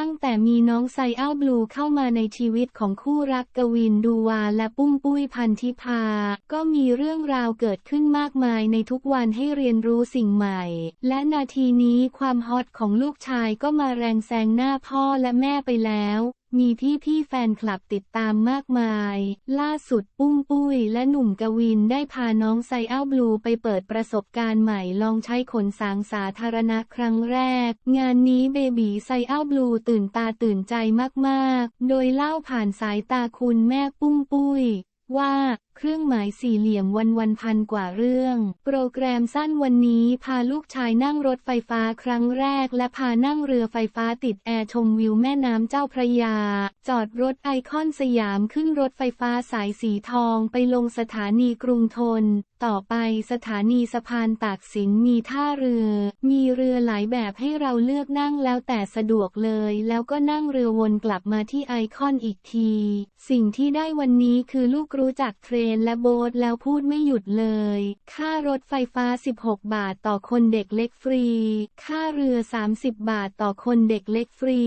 ตั้งแต่มีน้องไซอ้าบลูเข้ามาในชีวิตของคู่รักกวินดูวาและปุ้มปุ้ยพันธิพา ก็มีเรื่องราวเกิดขึ้นมากมายในทุกวันให้เรียนรู้สิ่งใหม่ และนาทีนี้ความฮอตของลูกชายก็มาแรงแซงหน้าพ่อและแม่ไปแล้วมีพี่ๆแฟนคลับติดตามมากมาย ล่าสุดปุ้มปุ้ยและหนุ่มกวินได้พาน้องไซอัลบลูไปเปิดประสบการณ์ใหม่ลองใช้ขนสางสาธารณะครั้งแรก งานนี้เบบีไซอัลบลูตื่นตาตื่นใจมากๆ โดยเล่าผ่านสายตาคุณแม่ปุ้มปุ้ย ว่า เครื่องหมายสี่เหลี่ยมวันวันพันกว่าเรื่อง โปรแกรมสั้นวันนี้พาลูกชายนั่งรถไฟฟ้าครั้งแรก และพานั่งเรือไฟฟ้าติดแอร์ชมวิวแม่น้ำเจ้าพระยา จอดรถไอคอนสยามขึ้นรถไฟฟ้าสายสีทองไปลงสถานีกรุงทน ต่อไปสถานีสะพานตากสินมีท่าเรือ มีเรือายแบบให้เราเลือกนั่งแล้วแต่สะดวกเลย แล้วก็นั่งเรือวนกลับมาที่ไอคอนอีกที สิ่งที่ได้วันนี้คือลูกรู้จักเทรนและโบ๊ทแล้วพูดไม่หยุดเลย ค่ารถไฟฟ้า 16 บาทต่อคนเด็กเล็กฟรี ค่าเรือ 30 บาทต่อคนเด็กเล็กฟรี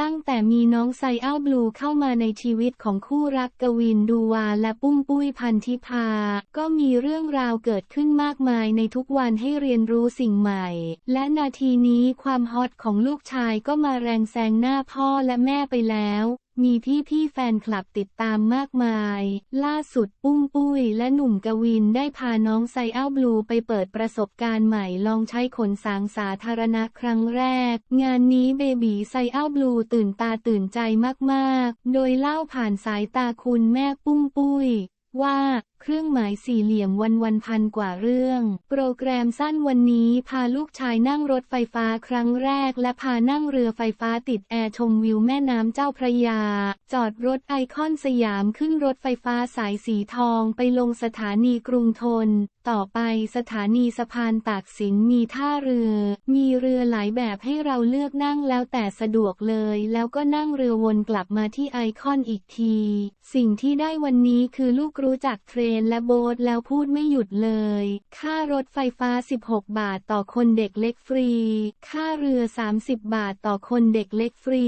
ตั้งแต่มีน้องไซอ้าบลูเข้ามาในชีวิตของคู่รักกวินดูวาและปุ้มปุ้ยพันธิพา ก็มีเรื่องราวเกิดขึ้นมากมายในทุกวันให้เรียนรู้สิ่งใหม่ และนาทีนี้ความฮอตของลูกชายก็มาแรงแซงหน้าพ่อและแม่ไปแล้ว มีพี่พี่แฟนคลับติดตามมากมาย ล่าสุดปุ้มปุ้ยและหนุ่มกวินได้พาน้องไซอ้าบลูไปเปิดประสบการณ์ใหม่ลองใช้ขนสางสาธารณะครั้งแรก งานนี้เบบีไซอ้าบลูตื่นตาตื่นใจมากๆ โดยเล่าผ่านสายตาคุณแม่ปุ้มปุ้ยว่า เครื่องหมายสี่เหลี่ยมวันวันพันกว่าเรื่อง โปรแกรมสั้นวันนี้พาลูกชายนั่งรถไฟฟ้าครั้งแรก และพานั่งเรือไฟฟ้าติดแอร์ชมวิวแม่น้ำเจ้าพระยา จอดรถไอคอนสยามขึ้นรถไฟฟ้าสายสีทองไปลงสถานีกรุงทน ต่อไปสถานีสะพานตากสินมีท่าเรือ มีเรือหลายแบบให้เราเลือกนั่งแล้วแต่สะดวกเลย แล้วก็นั่งเรือวนกลับมาที่ไอคอนอีกที สิ่งที่ได้วันนี้คือลูกรู้จักเทรนและโบ๊ทแล้วพูดไม่หยุดเลย ค่ารถไฟฟ้า 16 บาทต่อคนเด็กเล็กฟรี ค่าเรือ 30 บาทต่อคนเด็กเล็กฟรี